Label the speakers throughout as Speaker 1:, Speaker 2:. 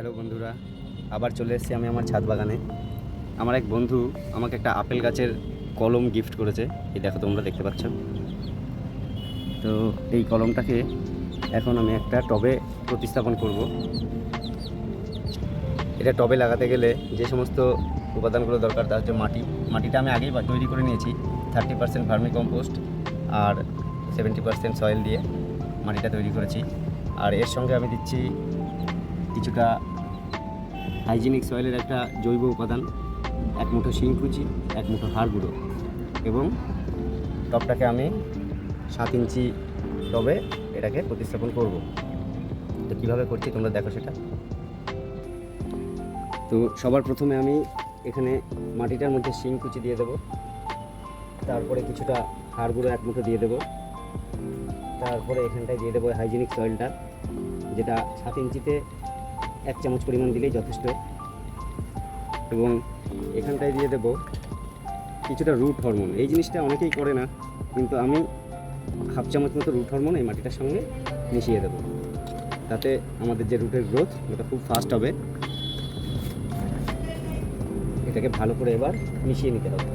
Speaker 1: Hello বন্ধুরা, আবার চলে এসেছি আমি আমার ছাদ বাগানে। আমার এক বন্ধু আমাকে একটা আপেল গাছের কলম গিফট করেছে। এই দেখো তোমরা দেখতে পাচ্ছ। তো এই কলমটাকে এখন আমি একটা টবে প্রতিস্থাপন করব। এটা টবে লাগাতে গেলে যে সমস্ত উপাদানগুলো দরকার, তার হচ্ছে মাটি। মাটিটা আমি আগেই তৈরি করে নিয়েছি। থার্টি পার্সেন্ট ভার্মি কম্পোস্ট আর সেভেন্টি পার্সেন্ট সয়েল দিয়ে মাটিটা তৈরি করেছি। আর এর সঙ্গে আমি দিচ্ছি কিছুটা হাইজিনিক সয়েলের একটা জৈব উপাদান, এক মুঠো শিংকুচি এক মুঠো হাড় গুঁড়ো এবং টবটাকে আমি সাত ইঞ্চি টবে এটাকে প্রতিস্থাপন করব। তো কীভাবে করছি তোমরা দেখো সেটা। তো সবার প্রথমে আমি এখানে মাটিটার মধ্যে শিংকুচি দিয়ে দেবো। তারপরে কিছুটা হাড় গুঁড়ো এক মুঠো দিয়ে দেবো। তারপরে এখানটায় দিয়ে দেবো হাইজিনিক সয়েলটা, যেটা সাত ইঞ্চিতে এক চামচ পরিমাণ দিলেই যথেষ্ট। এবং এখানটায় দিয়ে দেব কিছুটা রুট হরমোন এই জিনিসটা অনেকেই করে না, কিন্তু আমি হাফ চামচ মতো রুট হরমোন এই মাটিটার সঙ্গে মিশিয়ে দেবো। তাতে আমাদের যে রুটের গ্রোথ ওটা খুব ফাস্ট হবে। এটাকে ভালো করে এবার মিশিয়ে নিতে হবে।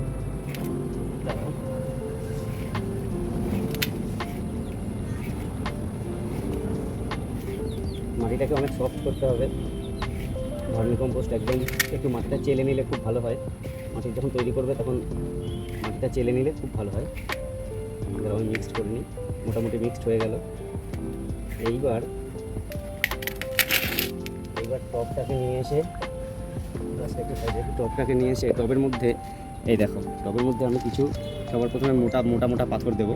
Speaker 1: মাটিটাকে অনেক সফট করতে হবে। ভার্মি কম্পোস্ট একদম একটু মাটিটা চেলে নিলে খুব ভালো হয়। মাটি যখন তৈরি করবে তখন মাটিটা চেলে নিলে খুব ভালো হয়। আমাদের আমি মিক্সড করে নিই। মোটামুটি মিক্সড হয়ে গেল। এইবার এইবার টপটাকে নিয়ে এসে টপটাকে নিয়ে এসে টবের মধ্যে এই দেখো, টবের মধ্যে আমি কিছু সবার প্রথমে মোটা মোটা মোটা পাথর দেবো।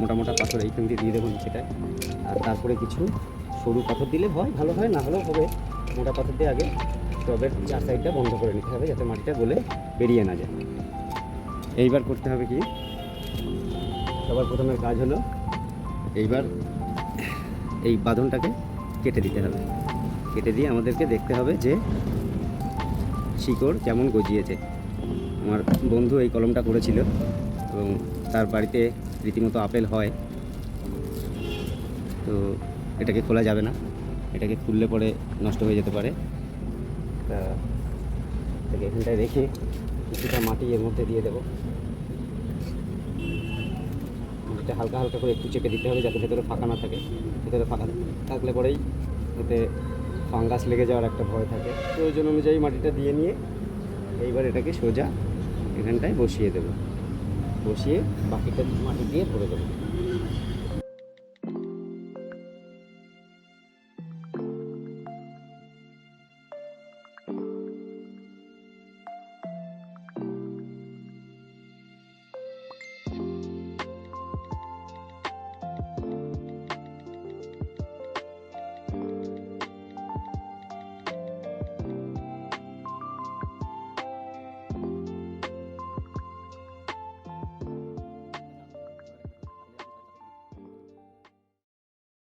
Speaker 1: মোটা মোটা পাথর এইখান দিয়ে দিয়ে দেবো নিচেটায়। আর তারপরে কিছু সরু পাথর দিলে হয় ভালো হয়, না হলেও হবে। মোটা পাথর দিয়ে আগে টবের চার সাইডটা বন্ধ করে নিতে হবে যাতে মাটিটা গলে বেরিয়ে না যায়। এইবার করতে হবে কি? সবার প্রথমে কাজ হলো, এইবার এই বাঁধনটাকে কেটে দিতে হবে। কেটে দিয়ে আমাদেরকে দেখতে হবে যে শিকড় কেমন গজিয়েছে। আমার বন্ধু এই কলমটা করেছিল এবং তার বাড়িতে রীতিমতো আপেল হয়। তো এটাকে খোলা যাবে না। এটাকে খুললে পরে নষ্ট হয়ে যেতে পারে। তা এটাকে এখানটায় রেখে কিছুটা মাটি এর মধ্যে দিয়ে দেবো। মাটিটা হালকা হালকা করে একটু চেপে দিতে হবে যাতে ভেতরে ফাঁকা না থাকে। ভেতরে ফাঁকা থাকলে পরেই এতে ফাঙ্গাস লেগে যাওয়ার একটা ভয় থাকে। প্রয়োজন অনুযায়ী মাটিটা দিয়ে নিয়ে এইবার এটাকে সোজা এখানটায় বসিয়ে দেবো। বসিয়ে বাকিটা মাটি দিয়ে ভরে দেবো।